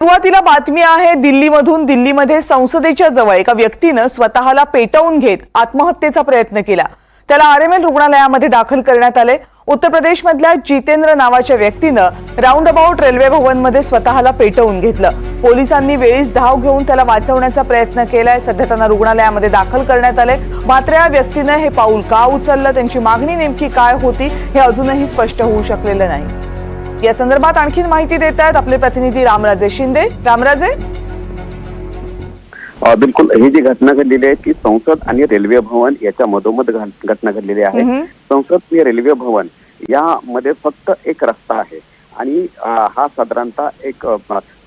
सुरुवातीला बातमी आहे दिल्लीमधून दिल्लीमध्ये संसदेच्या जवळ एका व्यक्तीनं स्वतःला पेटवून घेत आत्महत्येचा प्रयत्न केला. त्याला आर एम एल रुग्णालयामध्ये दाखल करण्यात आले. उत्तर प्रदेशमधल्या जितेंद्र नावाच्या व्यक्तीनं राऊंड अबाउट रेल्वे भवनमध्ये स्वतःला पेटवून घेतलं. पोलिसांनी वेळीच धाव घेऊन त्याला वाचवण्याचा प्रयत्न केलाय. सध्या त्यांना रुग्णालयामध्ये दाखल करण्यात आले. मात्र या व्यक्तीनं हे पाऊल का उचललं? त्यांची मागणी नेमकी काय होती? हे अजूनही स्पष्ट होऊ शकलेलं नाही. या संदर्भात आणखीन माहिती देत आहेत आपले प्रतिनिधी रामराजे शिंदे. रामराजे? बिलकुल. ही जी घटना घडलेली आहे ती संसद आणि रेल्वे भवन याच्या मधोमध घटना घडलेली आहे. संसद आणि रेल्वे भवन यामध्ये फक्त एक रस्ता आहे. आणि हा साधारणतः एक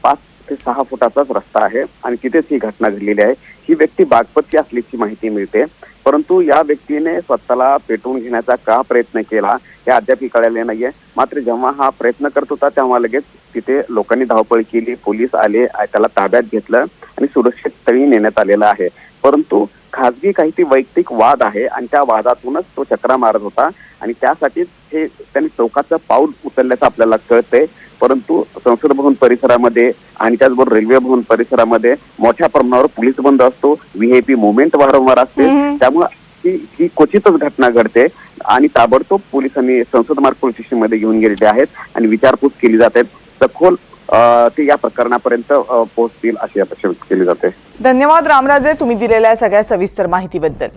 पाच ते सहा फुटाचाच रस्ता आहे. आणि तिथेच ही घटना घडलेली आहे. ही व्यक्ती बागपती असल्याची माहिती मिळते. परंतु या व्यक्तीने स्वतःला पेटवून घेण्याचा का प्रयत्न केला हे अद्याप कळले नाहीये. मात्र जेव्हा हा प्रयत्न करत होता तेव्हा लगेच तिथे लोकांनी धावपळ केली पोलीस आले त्याला ताब्यात घेतलं आणि सुरक्षित स्थळी नेण्यात आलेला आहे. परंतु खासगी काही ती वैयक्तिक वाद आहे आणि त्या वादातूनच तो चक्रा मारत होता आणि त्यासाठीच हे त्यांनी टोकाचं पाऊल उचलल्याचं आपल्याला कळतंय. परंतु संसद भवन परिसरामध्ये आणि त्याचबरोबर रेल्वे भवन परिसरामध्ये मोठ्या प्रमाणावर पोलीस बंद असतो व्हीआयपी मुवमेंट वारंवार असते. त्यामुळे ही ही क्वचितच घटना घडते आणि ताबडतोब पोलिसांनी संसद मार्ग पोलीस स्टेशनमध्ये घेऊन गेलेले आहेत आणि विचारपूस केली जाते. सखोल ते या प्रकरणापर्यंत पोहोचतील अशी अपेक्षा व्यक्त केली जाते. धन्यवाद रामराजे तुम्ही दिलेल्या सगळ्या सविस्तर माहितीबद्दल.